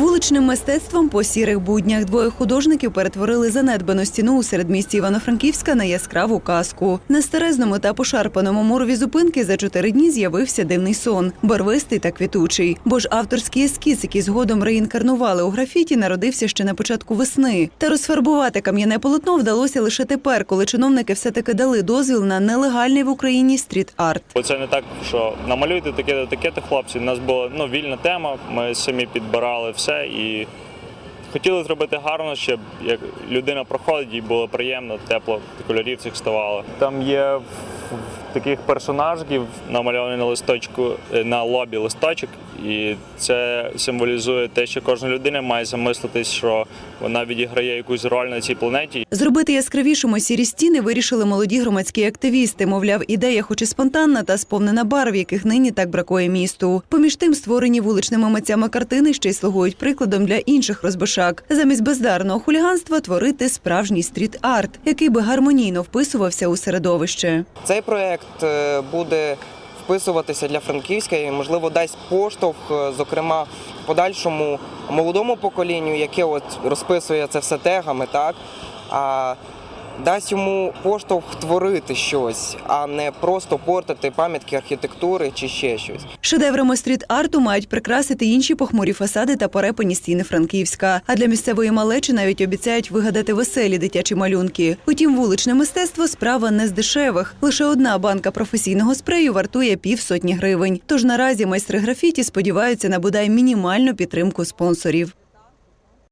Вуличним мистецтвом по сірих буднях двоє художників перетворили занедбану стіну у середмісті Івано-Франківська на яскраву казку. На старезному та пошарпаному мурові зупинки за чотири дні з'явився дивний сон, барвистий та квітучий. Бо ж авторський ескіз, який згодом реінкарнували у графіті, народився ще на початку весни. Та розфарбувати кам'яне полотно вдалося лише тепер, коли чиновники все-таки дали дозвіл на нелегальний в Україні стріт-арт. Бо це не так, що намалюйте таке таке хлопці. У нас була ну, вільна тема, ми самі підбирали все і хотіли зробити гарно, щоб як людина проходить, їй було приємно, тепло, кольорів цих ставало. Там є таких персонажів намальований на листочку е, на лобі листочок, і це символізує те, що кожна людина має замислитись, що вона відіграє якусь роль на цій планеті. Зробити яскравішими сірі стіни вирішили молоді громадські активісти. Мовляв, ідея, хоч і спонтанна та сповнена барв, яких нині так бракує місту. Поміж тим, створені вуличними митцями картини ще й слугують прикладом для інших розбишак. Замість бездарного хуліганства творити справжній стріт-арт, який би гармонійно вписувався у середовище. Цей проект е, буде вписуватися для Франківська і, можливо, дасть поштовх, е, зокрема, подальшому молодому поколінню, яке от розписує це все тегами, так? А дасть йому поштовх творити щось, а не просто портити пам'ятки архітектури чи ще щось. Шедеврами стріт-арту мають прикрасити інші похмурі фасади та перепані стіни Франківська. А для місцевої малечі навіть обіцяють вигадати веселі дитячі малюнки. Утім, вуличне мистецтво справа не з дешевих. Лише одна банка професійного спрею вартує півсотні гривень. Тож наразі майстри графіті сподіваються на бодай мінімальну підтримку спонсорів.